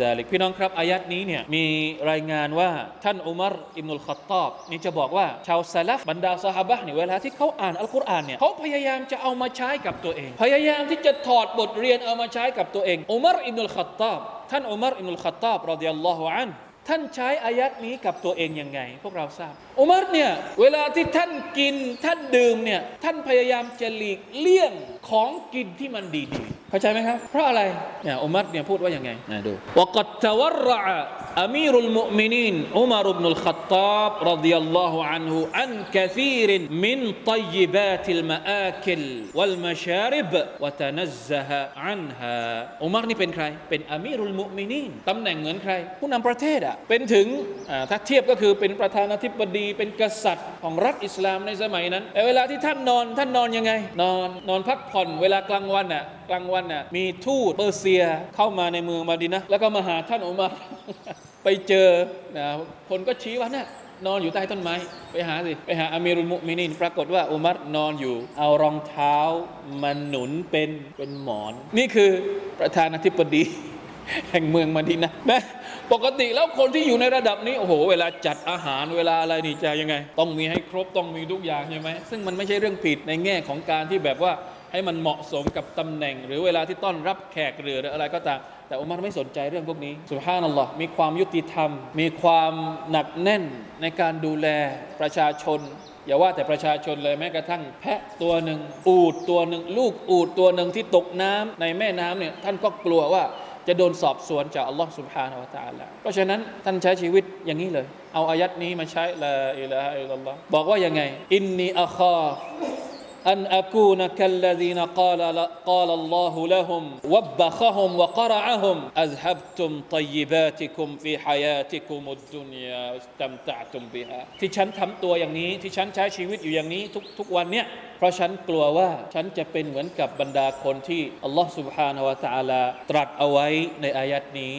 ซาลิกพี่น้องครับอายัดนี้เนี่ยมีรายงานว่าท่านอุมารอิบนุลขัตตอบนี่จะบอกว่าชาวซาลฟบรรดาซอฮาบะเนี่ยเวลาที่เขาอ่านอัลกุรอานเนี่ยเขาพยายามจะเอามาใช้กับตัวเอง พยายามที่จะถอดบทเรียนเอามาใช้กับตัวเองอุมารอิบนุลขัตตอบท่านอุมารอิบนุลขัตตอบรอดิยัลลอฮุอันท่านใช้อายัดนี้กับตัวเองยังไง พวกเราทราบอุมัรเนี่ยเวลาที่ท่านกินท่านดื่มเนี่ยท่านพยายามจะหลีกเลี่ยง ของกินที่มันดีๆ เข้าใจไหมครับ เพราะอะไรเนี่ยอุมัรเนี่ยพูดว่ายังไงนะดูวกัดตวรระอามีรุลมุมินีนอุมารบนุลขัตตาบรดิยัลลอฮุอันฮุอันกะซีรมินตัยบาติลมาอาคิลวัลมาชาริบวะตนัซซะฮะอันฮาอุมัรนี่เป็นใคร เป็นอามีรุลมุมินีนตำแหน่งเหมือนใคร ผู้นำประเทศอะเป็นถึงอ่าถ้าเทียบก็คือเป็นประธานาธิบดีเป็นกษัตริย์ของรัฐอิสลามในสมัยนั้นแต่เวลาที่ท่านนอนท่านนอนยังไง นอนนอนพักผ่อนเวลากลางวันอะกลางวันอะมีทูตเปอร์เซียเข้ามาในเมืองมาดินะแล้วก็มาหาท่านอุมัรไปเจอนะคนก็ชี้ว่าน่ะนอนอยู่ใต้ต้นไม้ ไปหาสิ ไปหาอามีรุลมุมินิน ปรากฏว่าอุมัรนอนอยู่ เอารองเท้ามาหนุนเป็นเป็นหมอน นี่คือประธานาธิบดี แห่งเมืองมาดินะห์นะปกติแล้วคนที่อยู่ในระดับนี้ โอ้โห เวลาจัดอาหารเวลาอะไรนี่จะยังไง ต้องมีให้ครบต้องมีทุกอย่างใช่ไหมซึ่งมันไม่ใช่เรื่องผิดในแง่ของการที่แบบว่า ให้มันเหมาะสมกับตำแหน่ง หรือเวลาที่ต้อนรับแขกหรืออะไรก็ตามแต่อุมัรไม่สนใจเรื่องพวกนี้สุภาพนัลลอฮ์มีความยุติธรรม มีความหนักแน่นในการดูแลประชาชน อย่าว่าแต่ประชาชนเลยแม้กระทั่ง แพะตัวหนึ่งอูดตัวหนึ่งลูกอูดตัวหนึ่งที่ตกน้ำในแม่น้ำเนี่ยท่านก็กลัวว่าจะโดนสอบสวนจากอัลลอฮ์สุบฮานาวะตาลาเพราะฉะนั้นท่านใช้ชีวิตอย่างนี้เลย เอาอายัดนี้มาใช้ละอิละฮะอิลลอฮ์บอกว่ายังไง อินนีอัคอ أن أكون كالذين قال قال الله لهم وبخهم وقرعهم أذهبتم طيباتكم في حياتكم الدنيا واستمتعتم بها ที่ฉันทำตัวอย่างนี้ที่ฉันใช้ชีวิตอยู่อย่างนี้ทุกทุกวันเนี่ยเพราะฉันกลัวว่าฉันจะเป็นเหมือนกับบรรดาคนที่อัลลอฮ์ سبحانه และ تعالى ตรัสเอาไว้ในอายัดนี้